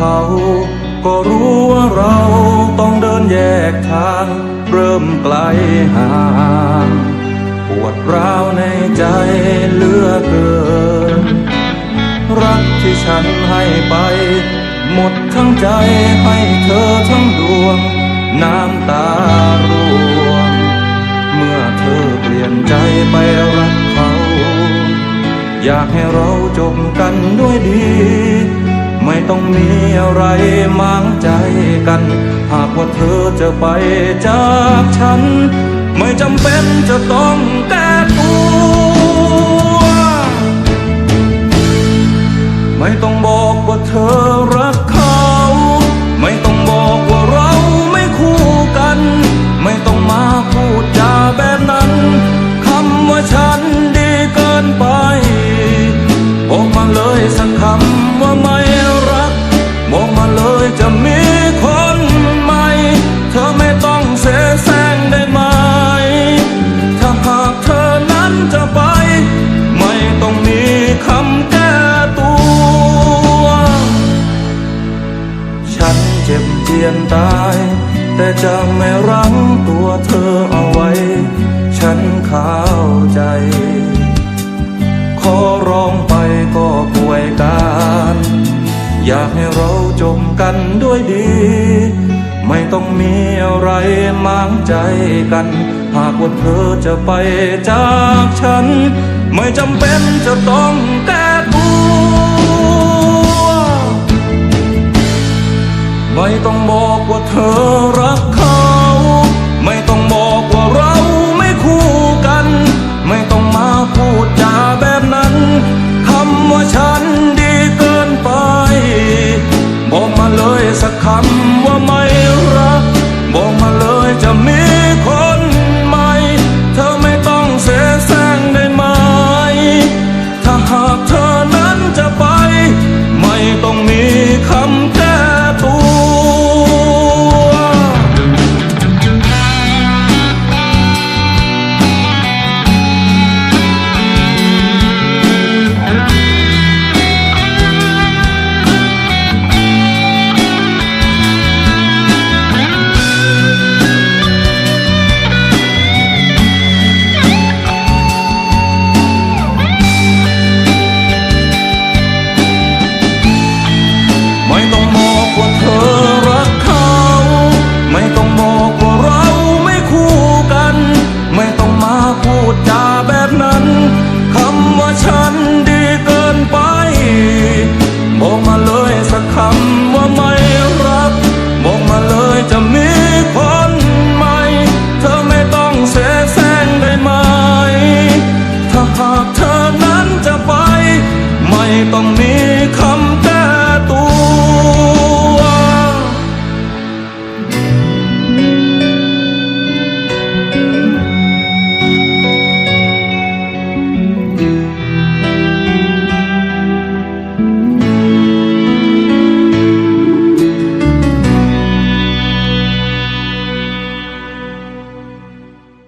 ขา ก็รู้ว่าเราต้องเดินแยกทาง เริ่มไกลห่างปวดร้าวในใจเหลือเกิน รักที่ฉันให้ไป หมดทั้งใจให้เธอทั้งดวง น้ำตาร่วง เมื่อเธอเปลี่ยนใจไปรักเขา อยากให้เราจบกันด้วยดี ต้องมีอะไรมางใจกัน หากว่าเธอจะไปจากฉัน ไม่จำเป็นจะต้องแก้ตัว ไม่ต้องบอก ยนตาย แต่จะไม่รั้งตัวเธอเอาไว้ ฉันเข้าใจ ขอร้องไปก็ป่วยการ อยากให้เราจบกันด้วยดี ไม่ต้องมีอะไรมางใจกัน หากว่าเธอจะไปจากฉัน ไม่จำเป็นจะต้องแก้ ไม่ต้องบอกว่าเธอรักเขา ไม่ต้องบอกว่าเราไม่คู่กัน ไม่ต้องมาพูดจาแบบนั้นคำว่าฉันดีเกินไป บอกมาเลยสักคำว่า ไม่รักบอกมาเลยจะม